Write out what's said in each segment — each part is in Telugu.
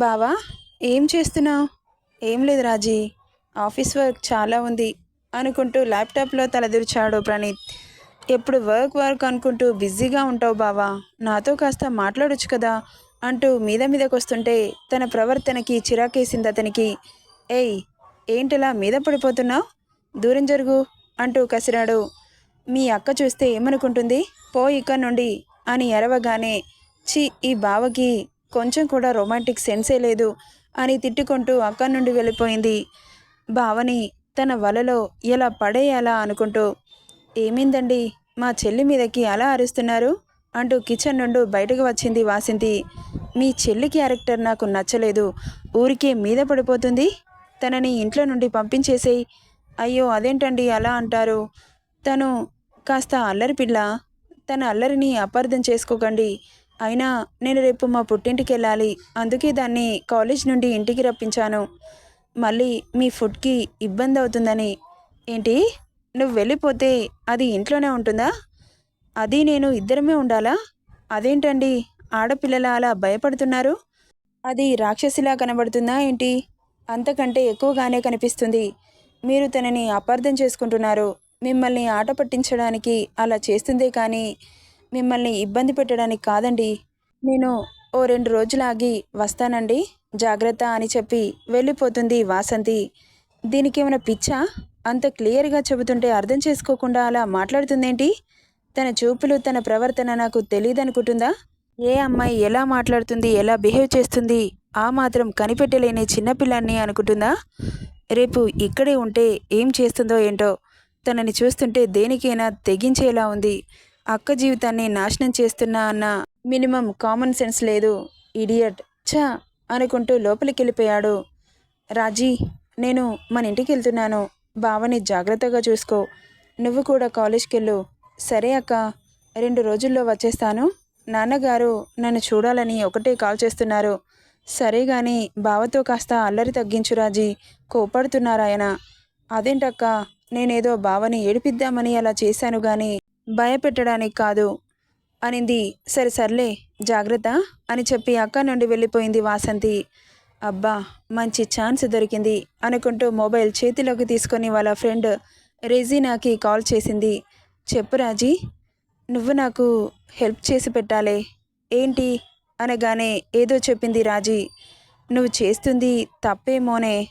బావా ఏం చేస్తున్నావు? ఏం లేదు రాజీ. ఆఫీస్ వర్క్ చాలా ఉంది అనుకుంటూ ల్యాప్టాప్లో తలదిరిచాడు ప్రణీత్. ఎప్పుడు వర్క్ వర్క్ అనుకుంటూ బిజీగా ఉంటావు బావా నాతో కాస్త మాట్లాడొచ్చు కదా అంటూ మీద మీదకు వస్తుంటే తన ప్రవర్తనకి చిరాకేసింది అతనికి. ఏయ్ ఏంటిలా మీద పడిపోతున్నావు? దూరం జరుగు అంటూ కసిరాడు. మీ అక్క చూస్తే ఏమనుకుంటుంది? పో ఇక్కడ నుండి అని ఎరవగానే చి ఈ బావకి కొంచెం కూడా రొమాంటిక్ సెన్సే లేదు అని తిట్టుకుంటూ అక్కడి నుండి వెళ్ళిపోయింది. భావని తన వలలో ఎలా పడేయాలా అనుకుంటూ ఏమైందండి? మా చెల్లి మీదకి అలా అరుస్తున్నారు? అంటూ కిచెన్ నుండి బయటకు వచ్చింది వాసింతి. మీ చెల్లి క్యారెక్టర్ నాకు నచ్చలేదు. ఊరికే మీద పడిపోతుంది. తనని ఇంట్లో నుండి పంపించేసేయి. అయ్యో అదేంటండి అలా అంటారు? తను కాస్త అల్లరి పిల్ల. తన అల్లరిని అపార్థం చేసుకోకండి. అయినా నేను రేపు మా పుట్టింటికి వెళ్ళాలి అందుకే దాన్ని కాలేజ్ నుండి ఇంటికి రప్పించాను. మళ్ళీ మీ ఫుడ్కి ఇబ్బంది అవుతుందని. ఏంటి? నువ్వు వెళ్ళిపోతే అది ఇంట్లోనే ఉంటుందా? అది నేను ఇద్దరమే ఉండాలా? అదేంటండి? ఆడపిల్లల అలా భయపడుతున్నారు? అది రాక్షసిలా కనబడుతుందా ఏంటి? అంతకంటే ఎక్కువగానే కనిపిస్తుంది. మీరు తనని అపార్థం చేసుకుంటున్నారు. మిమ్మల్ని ఆట పట్టించడానికి అలా చేస్తుందే కానీ మిమ్మల్ని ఇబ్బంది పెట్టడానికి కాదండి. నేను ఓ రెండు రోజులాగి వస్తానండి. జాగ్రత్త అని చెప్పి వెళ్ళిపోతుంది వాసంతి. దీనికి ఏమైనా పిచ్చా? అంత క్లియర్గా చెబుతుంటే అర్థం చేసుకోకుండా అలా మాట్లాడుతుందేంటి? తన చూపులు తన ప్రవర్తన నాకు తెలియదనుకుంటుందా ఏ అమ్మాయి ఎలా మాట్లాడుతుంది ఎలా బిహేవ్ చేస్తుంది? ఆ మాత్రం కనిపెట్టలేని చిన్నపిల్లాన్ని అనుకుంటుందా? రేపు ఇక్కడే ఉంటే ఏం చేస్తుందో ఏంటో తనని చూస్తుంటే దేనికైనా తెగించేలా ఉంది. అక్క జీవితాన్ని నాశనం చేస్తున్నా అన్న మినిమం కామన్ సెన్స్ లేదు ఇడియట్. ఛా! అనుకుంటూ లోపలికి వెళ్ళిపోయాడు రాజీ నేను మన ఇంటికి వెళ్తున్నాను. బావని జాగ్రత్తగా చూసుకో. నువ్వు కూడా కాలేజ్కి వెళ్ళు సరే అక్క రెండు రోజుల్లో వచ్చేస్తాను. నాన్నగారు నన్ను చూడాలని ఒకటే కాల్ చేస్తున్నారు. సరే గాని బావతో కాస్త అల్లరి తగ్గించు రాజీ. కోపడుతున్నారాయన. అదేంటక్క నేనేదో బావని ఏడిపిద్దామని అలా చేశాను గాని భయపెట్టడానికి కాదు. అనింది. సరే సర్లే జాగ్రత్త అని చెప్పి అక్క నుండి వెళ్ళిపోయింది వాసంతి. అబ్బా మంచి ఛాన్స్ దొరికింది అనుకుంటూ మొబైల్ చేతిలోకి తీసుకొని వాళ్ళ ఫ్రెండ్ రెజీనాకి కాల్ చేసింది. చెప్పు రాజీ నువ్వు నాకు హెల్ప్ చేసి పెట్టాలే. ఏంటి? అనగానే ఏదో చెప్పింది రాజీ. నువ్వు చేస్తుంది తప్పేమోనే.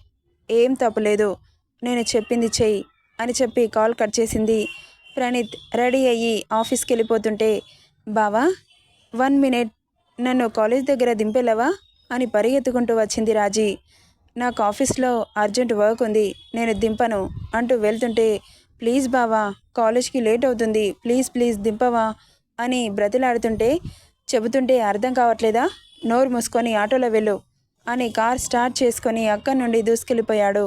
ఏం తప్పులేదు. నేను చెప్పింది చెయ్యి అని చెప్పి కాల్ కట్ చేసింది. ప్రణీత్ రెడీ అయ్యి ఆఫీస్కి వెళ్ళిపోతుంటే బావా వన్ మినిట్ నన్ను కాలేజ్ దగ్గర దింపేలావా అని పరిగెత్తుకుంటూ వచ్చింది రాజీ. నాకు ఆఫీస్లో అర్జెంట్ వర్క్ ఉంది నేను దింపను అంటూ వెళ్తుంటే ప్లీజ్ బావా కాలేజ్కి లేట్ అవుతుంది ప్లీజ్ ప్లీజ్ దింపవా? అని బ్రతిలాడుతుంటే చెబుతుంటే అర్థం కావట్లేదా? నోరు మూసుకొని ఆటోలో వెళ్ళు అని కార్ స్టార్ట్ చేసుకొని అక్కడి నుండి దూసుకెళ్ళిపోయాడు.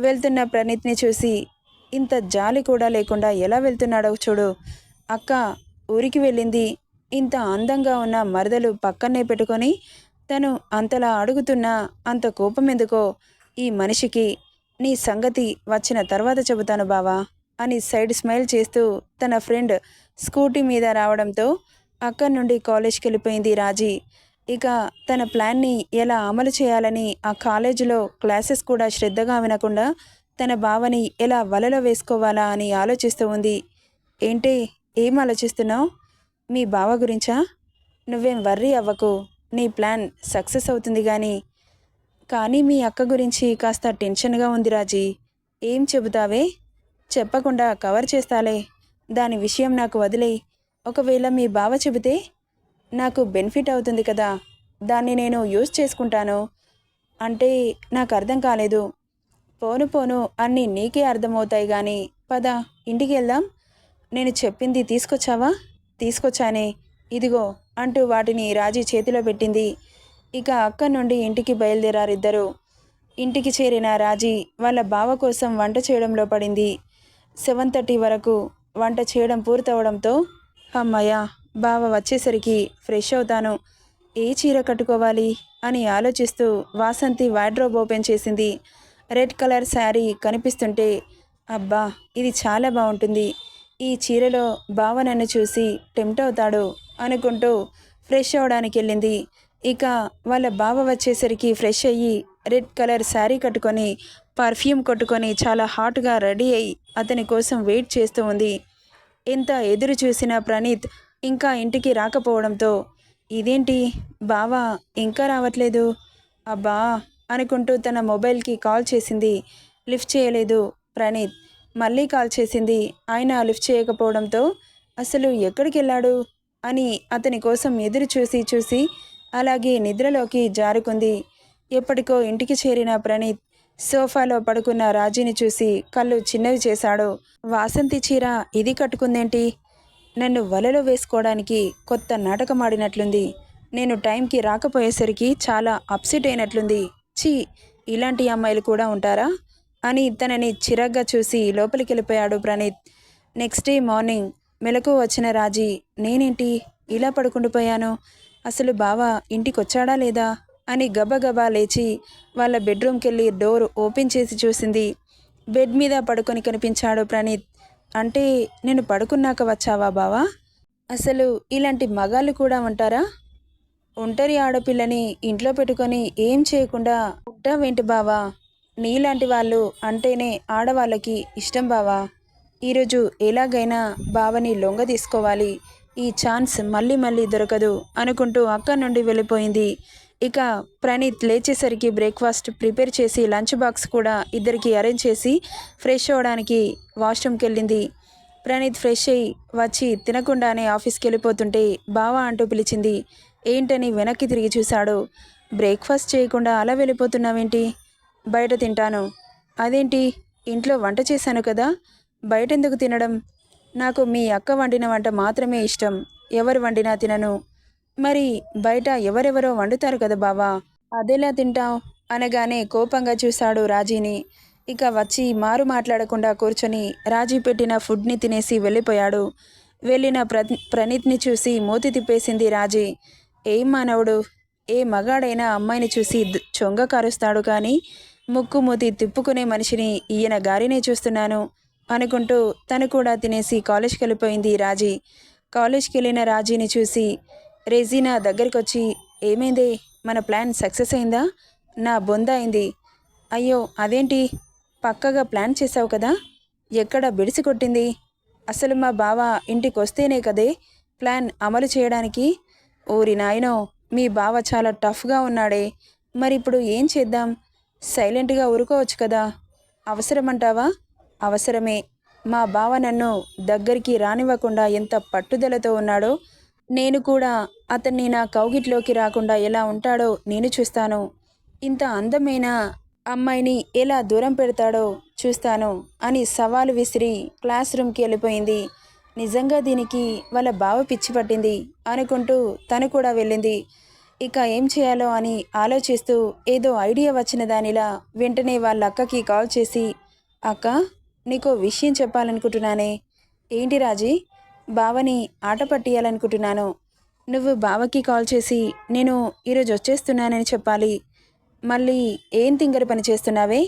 వెళ్తున్న ప్రణీత్ని చూసి ఇంత జాలి కూడా లేకుండా ఎలా వెళ్తున్నాడో చూడు. అక్క ఊరికి వెళ్ళింది. ఇంత అందంగా ఉన్న మరదలు పక్కనే పెట్టుకొని తను అంతలా అడుగుతున్నా అంత కోపం ఎందుకో? ఈ మనిషికి నీ సంగతి వచ్చిన తర్వాత చెబుతాను బావా అని సైడ్ స్మైల్ చేస్తూ తన ఫ్రెండ్ స్కూటీ మీద రావడంతో అక్కడి నుండి కాలేజ్కి వెళ్ళిపోయింది రాజీ. ఇక తన ప్లాన్ని ఎలా అమలు చేయాలని ఆ కాలేజీలో క్లాసెస్ కూడా శ్రద్ధగా వినకుండా తన బావని ఎలా వలలో వేసుకోవాలా అని ఆలోచిస్తూ ఉంది. ఏంటి ఏం ఆలోచిస్తున్నావు? మీ బావ గురించా? నువ్వేం వర్రీ అవ్వకు. నీ ప్లాన్ సక్సెస్ అవుతుంది కానీ కానీ మీ అక్క గురించి కాస్త టెన్షన్గా ఉంది రాజీ. ఏం చెబుతావే? చెప్పకుండా కవర్ చేస్తాలే. దాని విషయం నాకు వదిలే ఒకవేళ మీ బావ చెబితే నాకు బెనిఫిట్ అవుతుంది కదా. దాన్ని నేను యూజ్ చేసుకుంటాను. అంటే నాకు అర్థం కాలేదు. పోను పోను అన్నీ నీకే అర్థమవుతాయి కానీ పద ఇంటికి వెళ్దాం. నేను చెప్పింది తీసుకొచ్చావా? తీసుకొచ్చానే. ఇదిగో అంటూ వాటిని రాజీ చేతిలో పెట్టింది. ఇక అక్క నుండి ఇంటికి బయలుదేరారిద్దరు. ఇంటికి చేరిన రాజీ వాళ్ళ బావ కోసం వంట చేయడంలో పడింది. సెవెన్ థర్టీ వరకు వంట చేయడం పూర్తవడంతో అమ్మయ్య బావ వచ్చేసరికి ఫ్రెష్ అవుతాను. ఏ చీర కట్టుకోవాలి? అని ఆలోచిస్తూ వాసంతి వార్డ్రోబ్ ఓపెన్ చేసింది. రెడ్ కలర్ శారీ కనిపిస్తుంటే అబ్బా ఇది చాలా బాగుంటుంది. ఈ చీరలో బావ నన్ను చూసి టెంప్ట్ అవుతాడు అనుకుంటూ ఫ్రెష్ అవడానికి వెళ్ళింది. ఇక వాళ్ళ బావ వచ్చేసరికి ఫ్రెష్ అయ్యి రెడ్ కలర్ శారీ కట్టుకొని పర్ఫ్యూమ్ కొట్టుకొని చాలా హాట్గా రెడీ అయ్యి అతని కోసం వెయిట్ చేస్తూ ఉంది. ఎంత ఎదురు చూసిన ప్రణీత్ ఇంకా ఇంటికి రాకపోవడంతో ఇదేంటి? బావా ఇంకా రావట్లేదు? అబ్బా అనుకుంటూ తన మొబైల్కి కాల్ చేసింది. లిఫ్ట్ చేయలేదు. ప్రణీత్ మళ్ళీ కాల్ చేసింది. ఆయన లిఫ్ట్ చేయకపోవడంతో అసలు ఎక్కడికి వెళ్ళాడు? అని అతని కోసం ఎదురు చూసి చూసి అలాగే నిద్రలోకి జారుకుంది. ఎప్పటికో ఇంటికి చేరిన ప్రణీత్ సోఫాలో పడుకున్న రాజీని చూసి కళ్ళు చిన్నవి చేశాడు. వాసంతి చీర ఇది కట్టుకుందేంటి? నన్ను వలలో వేసుకోవడానికి కొత్త నాటకం ఆడినట్లుంది. నేను టైంకి రాకపోయేసరికి చాలా అప్సెట్ అయినట్లుంది. చి ఇలాంటి అమ్మాయిలు కూడా ఉంటారా? అని తనని చిరగ్గా చూసి లోపలికి వెళ్ళిపోయాడు ప్రణీత్. నెక్స్ట్ డే మార్నింగ్ మెలకు వచ్చిన రాజీ నేనేంటి? ఇలా పడుకుండిపోయాను అసలు బావ ఇంటికి వచ్చాడా లేదా? అని గబగబా లేచి వాళ్ళ బెడ్రూమ్కి వెళ్ళి డోర్ ఓపెన్ చేసి చూసింది. బెడ్ మీద పడుకొని కనిపించాడు ప్రణీత్. అంటే నేను పడుకున్నాక వచ్చావా బావా? అసలు ఇలాంటి మగాళ్ళు కూడా ఉంటారా? ఒంటరి ఆడపిల్లని ఇంట్లో పెట్టుకొని ఏం చేయకుండా ఉంటావేంటి బావా. నీలాంటి వాళ్ళు అంటేనే ఆడవాళ్ళకి ఇష్టం బావా. ఈరోజు ఎలాగైనా బావని లొంగ తీసుకోవాలి. ఈ ఛాన్స్ మళ్ళీ మళ్ళీ దొరకదు అనుకుంటూ అక్కడి నుండి వెళ్ళిపోయింది. ఇక ప్రణీత్ లేచేసరికి బ్రేక్ఫాస్ట్ ప్రిపేర్ చేసి లంచ్ బాక్స్ కూడా ఇద్దరికి అరేంజ్ చేసి ఫ్రెష్ అవ్వడానికి వాష్రూమ్కి వెళ్ళింది. ప్రణీత్ ఫ్రెష్ అయ్యి వచ్చి తినకుండానే ఆఫీస్కి వెళ్ళిపోతుంటే బావా అంటూ పిలిచింది. ఏంటని వెనక్కి తిరిగి చూశాడు. బ్రేక్ఫాస్ట్ చేయకుండా అలా వెళ్ళిపోతున్నావేంటి? బయట తింటాను. అదేంటి? ఇంట్లో వంట చేశాను కదా? బయట ఎందుకు తినడం? నాకు మీ అక్క వండిన వంట మాత్రమే ఇష్టం. ఎవరు వండినా తినను. మరి బయట ఎవరెవరో వండుతారు కదా బావా? అదేలా తింటావు? అనగానే కోపంగా చూశాడు రాజీని. ఇక వచ్చి మారు మాట్లాడకుండా కూర్చొని రాజీ పెట్టిన ఫుడ్ని తినేసి వెళ్ళిపోయాడు. వెళ్ళిన ప్ర ప్రణీత్ని చూసి మూతి తిప్పేసింది రాజీ. ఏం మానవుడు? ఏ మగాడైనా అమ్మాయిని చూసి చొంగ కారుస్తాడు కానీ ముక్కు మూతి తిప్పుకునే మనిషిని ఈయన గారినే చూస్తున్నాను అనుకుంటూ తను కూడా తినేసి కాలేజ్కి వెళ్ళిపోయింది రాజీ. కాలేజ్కి వెళ్ళిన రాజీని చూసి రెజీనా దగ్గరికి వచ్చి ఏమైంది? మన ప్లాన్ సక్సెస్ అయిందా? నా బొంద అయింది. అయ్యో అదేంటి? పక్కగా ప్లాన్ చేసావు కదా? ఎక్కడ బిడిసి కొట్టింది? అసలు మా బావ ఇంటికి వస్తేనే కదే ప్లాన్ అమలు చేయడానికి ఓరి నాయనో మీ బావ చాలా టఫ్గా ఉన్నాడే. మరి ఇప్పుడు ఏం చేద్దాం? సైలెంట్గా ఊరుకోవచ్చు కదా. అవసరమంటావా? అవసరమే. మా బావ నన్ను దగ్గరికి రానివ్వకుండా ఎంత పట్టుదలతో ఉన్నాడో నేను కూడా అతన్ని నా కౌగిట్లోకి రాకుండా ఎలా ఉంటాడో నేను చూస్తాను. ఇంత అందమైన అమ్మాయిని ఎలా దూరం పెడతాడో చూస్తాను అని సవాలు విసిరి క్లాస్ రూమ్కి వెళ్ళిపోయింది. నిజంగా దీనికి వాళ్ళ బావ పిచ్చి పట్టింది అనుకుంటూ తను కూడా వెళ్ళింది. ఇక ఏం చేయాలో అని ఆలోచిస్తూ ఏదో ఐడియా వచ్చిన దానిలా వెంటనే వాళ్ళ అక్కకి కాల్ చేసి అక్క నీకో విషయం చెప్పాలనుకుంటున్నానే. ఏంటి రాజీ? బావని ఆట పట్టియాలనుకుంటున్నాను. నువ్వు బావకి కాల్ చేసి నేను ఈరోజు వచ్చేస్తున్నానని చెప్పాలి. మళ్ళీ ఏం తింగర పని చేస్తున్నావే?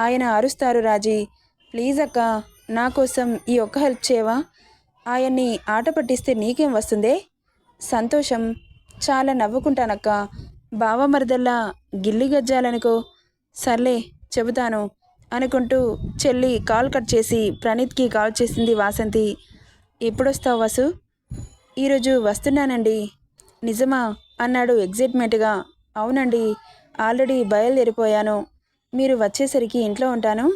ఆయన అరుస్తారు రాజీ. ప్లీజ్ అక్క నా కోసం ఈ ఒక్క హెల్ప్ చేయవా? ఆయన్ని ఆట పట్టిస్తే నీకేం వస్తుందే? సంతోషం. చాలా నవ్వుకుంటానక్క. బావ మరదల్లా గిల్లి గజ్జాలనుకో. సర్లే చెబుతాను అనుకుంటూ చెల్లి కాల్ కట్ చేసి ప్రణీత్కి కాల్ చేసింది వాసంతి. ఎప్పుడొస్తావు వసు? ఈరోజు వస్తున్నానండి. నిజమా? అన్నాడు ఎగ్జైట్మెంట్గా. అవునండి ఆల్రెడీ బయలుదేరిపోయాను. మీరు వచ్చేసరికి ఇంట్లో ఉంటాను.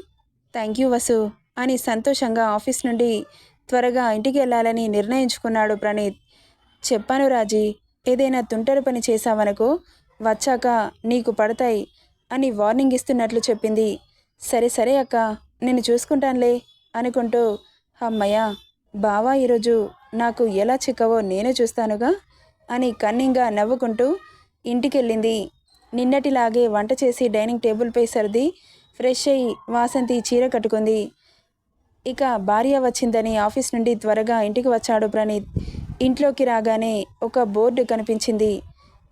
థ్యాంక్ యూ వసు అని సంతోషంగా ఆఫీస్ నుండి త్వరగా ఇంటికి వెళ్ళాలని నిర్ణయించుకున్నాడు ప్రణీత్. చెప్పాను రాజీ ఏదైనా తుంటరి పని చేశావనుకో వచ్చాక నీకు పడతాయి అని వార్నింగ్ ఇస్తున్నట్లు చెప్పింది. సరే సరే అక్క నేను చూసుకుంటానులే అనుకుంటూ అమ్మయ్య బావా ఈరోజు నాకు ఎలా చిక్కవో నేనే చూస్తానుగా అని కన్నింగా నవ్వుకుంటూ ఇంటికెళ్ళింది. నిన్నటిలాగే వంట చేసి డైనింగ్ టేబుల్పై సర్ది ఫ్రెష్ అయ్యి వాసంతి చీర కట్టుకుంది. ఇక భార్య వచ్చిందని ఆఫీస్ నుండి త్వరగా ఇంటికి వచ్చాడు ప్రణీత్. ఇంట్లోకి రాగానే ఒక బోర్డు కనిపించింది.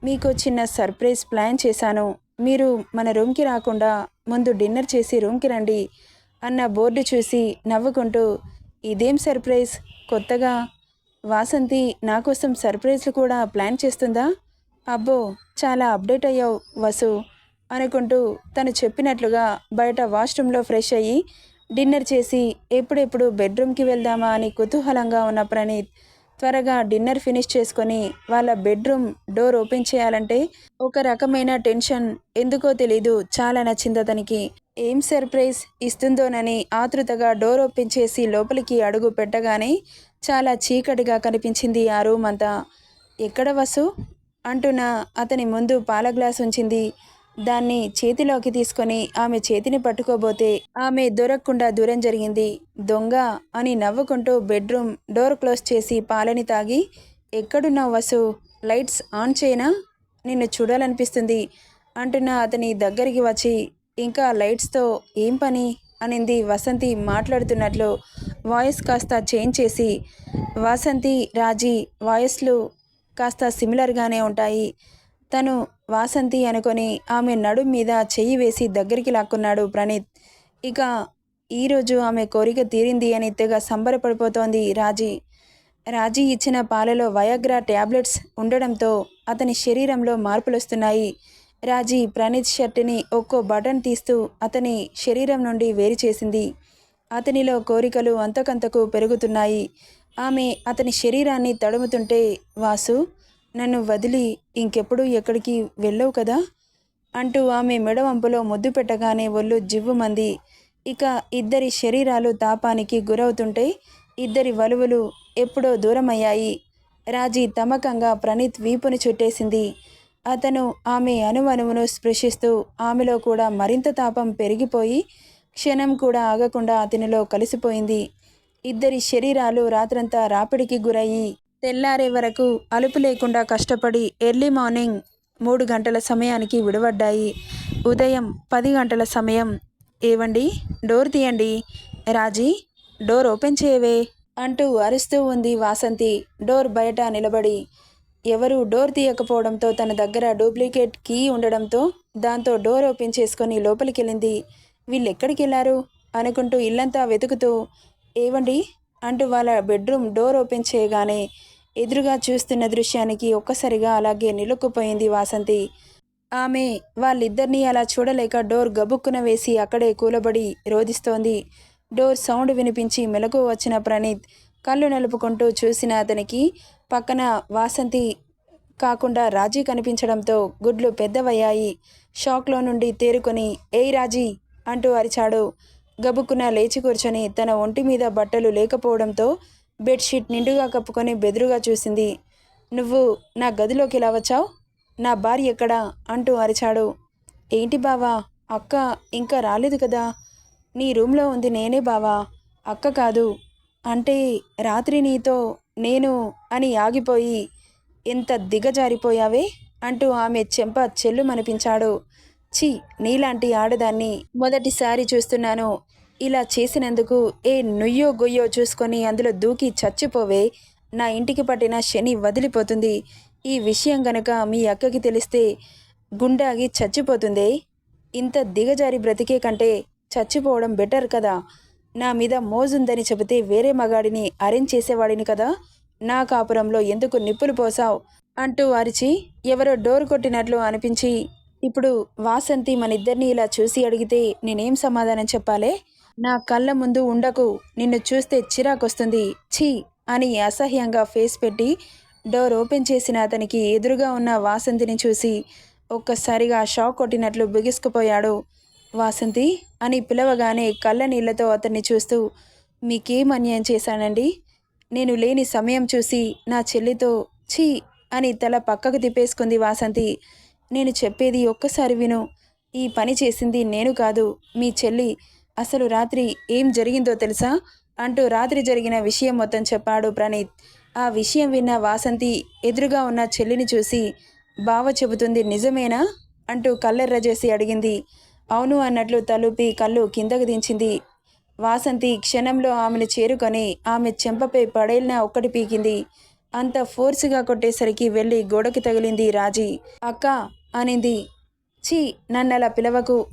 మీకు చిన్న సర్ప్రైజ్ ప్లాన్ చేశాను. మీరు మన రూమ్కి రాకుండా ముందు డిన్నర్ చేసి రూమ్కి రండి అన్న బోర్డు చూసి నవ్వుకుంటూ ఇదేం సర్ప్రైజ్? కొత్తగా? వాసంతి నా కోసం సర్ప్రైజ్లు కూడా ప్లాన్ చేస్తుందా? అబ్బో చాలా అప్డేట్ అయ్యావు వసు అనుకుంటూ తను చెప్పినట్లుగా బయట వాష్రూమ్లో ఫ్రెష్ అయ్యి డిన్నర్ చేసి ఎప్పుడెప్పుడు బెడ్రూమ్కి వెళ్దామా అని కుతూహలంగా ఉన్న ప్రణీత్ త్వరగా డిన్నర్ ఫినిష్ చేసుకొని వాళ్ళ బెడ్రూమ్ డోర్ ఓపెన్ చేయాలంటే ఒక రకమైన టెన్షన్ ఎందుకో తెలీదు చాలా నచ్చింది అతనికి. ఏం సర్ప్రైజ్ ఇస్తుందోనని ఆతృతగా డోర్ ఓపెన్ చేసి లోపలికి అడుగు పెట్టగానే చాలా చీకటిగా కనిపించింది ఆ రూమ్ అంతా. ఎక్కడ వసు? అంటున్న అతని ముందు పాల గ్లాస్ ఉంచింది. దాన్ని చేతిలోకి తీసుకొని ఆమె చేతిని పట్టుకోబోతే ఆమె దొరకకుండా దూరం జరిగింది. దొంగ అని నవ్వుకుంటూ బెడ్రూమ్ డోర్ క్లోజ్ చేసి పాలని తాగి ఎక్కడున్నావు వసు? లైట్స్ ఆన్ చేయనా? నిన్ను చూడాలనిపిస్తుంది. అంటున్న అతని దగ్గరికి వచ్చి ఇంకా లైట్స్తో ఏం పని? అనింది వసంతి మాట్లాడుతున్నట్లు వాయిస్ కాస్త చేంజ్ చేసి వాసంతి రాజీ వాయిస్లు కాస్త సిమిలర్గానే ఉంటాయి. తను వాసంతి అనుకొని ఆమె నడుం మీద చెయ్యి వేసి దగ్గరికి లాక్కున్నాడు ప్రణీత్. ఇక ఈరోజు ఆమె కోరిక తీరింది అని తెగ సంబరపడిపోతోంది రాజీ. రాజీ ఇచ్చిన పాలలో వయాగ్రా ట్యాబ్లెట్స్ ఉండడంతో అతని శరీరంలో మార్పులొస్తున్నాయి. రాజీ ప్రణీత్ షర్టుని ఒక్కో బటన్ తీస్తూ అతని శరీరం నుండి వేరు చేసింది. అతనిలో కోరికలు అంతకంతకు పెరుగుతున్నాయి. ఆమె అతని శరీరాన్ని తడుముతుంటే వాసు నన్ను వదిలి ఇంకెప్పుడు ఎక్కడికి వెళ్ళవు కదా? అంటూ ఆమె మెడవంపులో ముద్దు పెట్టగానే ఒళ్ళు జివ్వుమంది. ఇక ఇద్దరి శరీరాలు తాపానికి గురవుతుంటే ఇద్దరి వలువులు ఎప్పుడో దూరమయ్యాయి. రాజీ తమకంగా ప్రణీత్ వీపును చుట్టేసింది. అతను ఆమె అణువణువును స్పృశిస్తూ ఆమెలో కూడా మరింత తాపం పెరిగిపోయి క్షణం కూడా ఆగకుండా అతనిలో కలిసిపోయింది. ఇద్దరి శరీరాలు రాత్రంతా రాపిడికి గురయ్యి తెల్లారే వరకు అలుపు లేకుండా కష్టపడి ఎర్లీ మార్నింగ్ మూడు గంటల సమయానికి విడవడ్డాయి. ఉదయం పది గంటల సమయం. ఏవండి? డోర్ తీయండి. రాజీ డోర్ ఓపెన్ చేయవే అంటూ అరుస్తూ ఉంది వాసంతి. డోర్ బయట నిలబడి. ఎవరు డోర్ తీయకపోవడంతో తన దగ్గర డూప్లికేట్ కీ ఉండడంతో దాంతో డోర్ ఓపెన్ చేసుకొని లోపలికెళ్ళింది. వీళ్ళెక్కడికి వెళ్ళారు అనుకుంటూ ఇల్లంతా వెతుకుతూ ఏవండి? అంటూ వాళ్ళ బెడ్రూమ్ డోర్ ఓపెన్ చేయగానే ఎదురుగా చూస్తున్న దృశ్యానికి ఒక్కసారిగా అలాగే నిలుక్కుపోయింది వాసంతి. ఆమె వాళ్ళిద్దరినీ అలా చూడలేక డోర్ గబుక్కున వేసి అక్కడే కూలబడి రోధిస్తోంది. డోర్ సౌండ్ వినిపించి మెలకు వచ్చిన ప్రణీత్ కళ్ళు నలుపుకుంటూ చూసిన అతనికి పక్కన వాసంతి కాకుండా రాజీ కనిపించడంతో గుడ్లు పెద్దవయ్యాయి. షాక్లో నుండి తేరుకొని ఏయ్ రాజీ! అంటూ అరిచాడు. గబుక్కున లేచి కూర్చొని తన ఒంటి మీద బట్టలు లేకపోవడంతో బెడ్షీట్ నిండుగా కప్పుకొని బెదురుగా చూసింది. నువ్వు నా గదిలోకి ఎలా వచ్చావు? నా భార్య ఎక్కడా? అంటూ అరిచాడు. ఏంటి బావా? అక్క ఇంకా రాలేదు కదా. నీ రూమ్లో ఉంది నేనే బావా. అక్క కాదు. అంటే రాత్రి నీతో నేను అని ఆగిపోయి ఎంత దిగజారిపోయావే? అంటూ ఆమె చెంప చెల్లుమనిపించాడు. ఛీ నీలాంటి ఆడదాన్ని మొదటిసారి చూస్తున్నాను. ఇలా చేసినందుకు ఏ నుయ్యో గొయ్యో చూసుకొని అందులో దూకి చచ్చిపోవే. నా ఇంటికి పట్టిన శని వదిలిపోతుంది. ఈ విషయం గనక మీ అక్కకి తెలిస్తే గుండాగి చచ్చిపోతుందే. ఇంత దిగజారి బ్రతికే కంటే చచ్చిపోవడం బెటర్ కదా. నా మీద మోజుందని చెబితే వేరే మగాడిని అరేంజ్ చేసేవాడిని కదా. నా కాపురంలో ఎందుకు నిప్పులు పోసావు? అంటూ అరిచి ఎవరో డోర్ కొట్టినట్లు అనిపించి ఇప్పుడు వాసంతి మనిద్దరిని ఇలా చూసి అడిగితే నేనేం సమాధానం చెప్పాలే? నా కళ్ళ ముందు ఉండకు నిన్ను చూస్తే చిరాకొస్తుంది. ఛీ! అని అసహ్యంగా ఫేస్ పెట్టి డోర్ ఓపెన్ చేసిన అతనికి ఎదురుగా ఉన్న వాసంతిని చూసి ఒక్కసారిగా షాక్ కొట్టినట్లు బిగుసుకుపోయాడు. వాసంతి అని పిలవగానే కళ్ళ నీళ్ళతో అతన్ని చూస్తూ మీకేం అన్యాయం చేశానండి? నేను లేని సమయం చూసి నా చెల్లితో ఛీ! అని తల పక్కకు తిప్పేసుకుంది వాసంతి. నేను చెప్పేది ఒక్కసారి విను. ఈ పని చేసింది నేను కాదు మీ చెల్లి. అసలు రాత్రి ఏం జరిగిందో తెలుసా? అంటూ రాత్రి జరిగిన విషయం మొత్తం చెప్పాడు ప్రణీత్. ఆ విషయం విన్న వాసంతి ఎదురుగా ఉన్న చెల్లిని చూసి బావ చెబుతుంది నిజమేనా? అంటూ కళ్ళెర్ర చేసి అడిగింది. అవును అన్నట్లు తలుపి కళ్ళు కిందకు దించింది. వాసంతి క్షణంలో ఆమెను చేరుకొని ఆమె చెంపపై పడేలిన ఒక్కటి పీకింది. అంత ఫోర్సుగా కొట్టేసరికి వెళ్ళి గోడకి తగిలింది రాజీ. అక్క అనింది. ఛీ నన్నలా పిలవకు.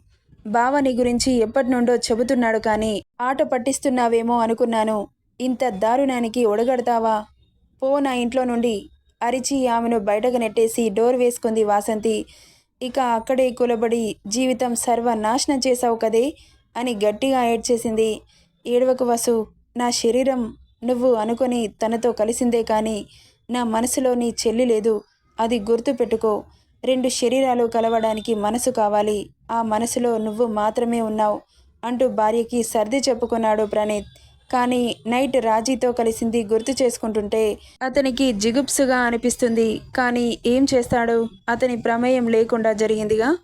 బావ నీ గురించి ఎప్పటి నుండో చెబుతున్నాడు కానీ ఆట పట్టిస్తున్నావేమో అనుకున్నాను. ఇంత దారుణానికి ఒడగడతావా? పో నా ఇంట్లో నుండి. అరిచి ఆమెను బయటకు నెట్టేసి డోర్ వేసుకుంది వాసంతి. ఇక అక్కడే కులబడి జీవితం సర్వనాశనం చేశావు కదే అని గట్టిగా ఏడ్చేసింది. ఏడవకు వసు నా శరీరం నువ్వు అనుకొని తనతో కలిసిందే కానీ నా మనసులో నీ చెల్లి లేదు. అది గుర్తు పెట్టుకో రెండు శరీరాలు కలవడానికి మనసు కావాలి. ఆ మనసులో నువ్వు మాత్రమే ఉన్నావు అంటూ భార్యకి సర్ది చెప్పుకున్నాడు ప్రణీత్. కానీ నైట్ రాజీతో కలిసింది గుర్తు చేసుకుంటుంటే అతనికి జిగుప్సుగా అనిపిస్తుంది. కానీ ఏం చేస్తాడు? అతని ప్రమేయం లేకుండా జరిగిందిగా?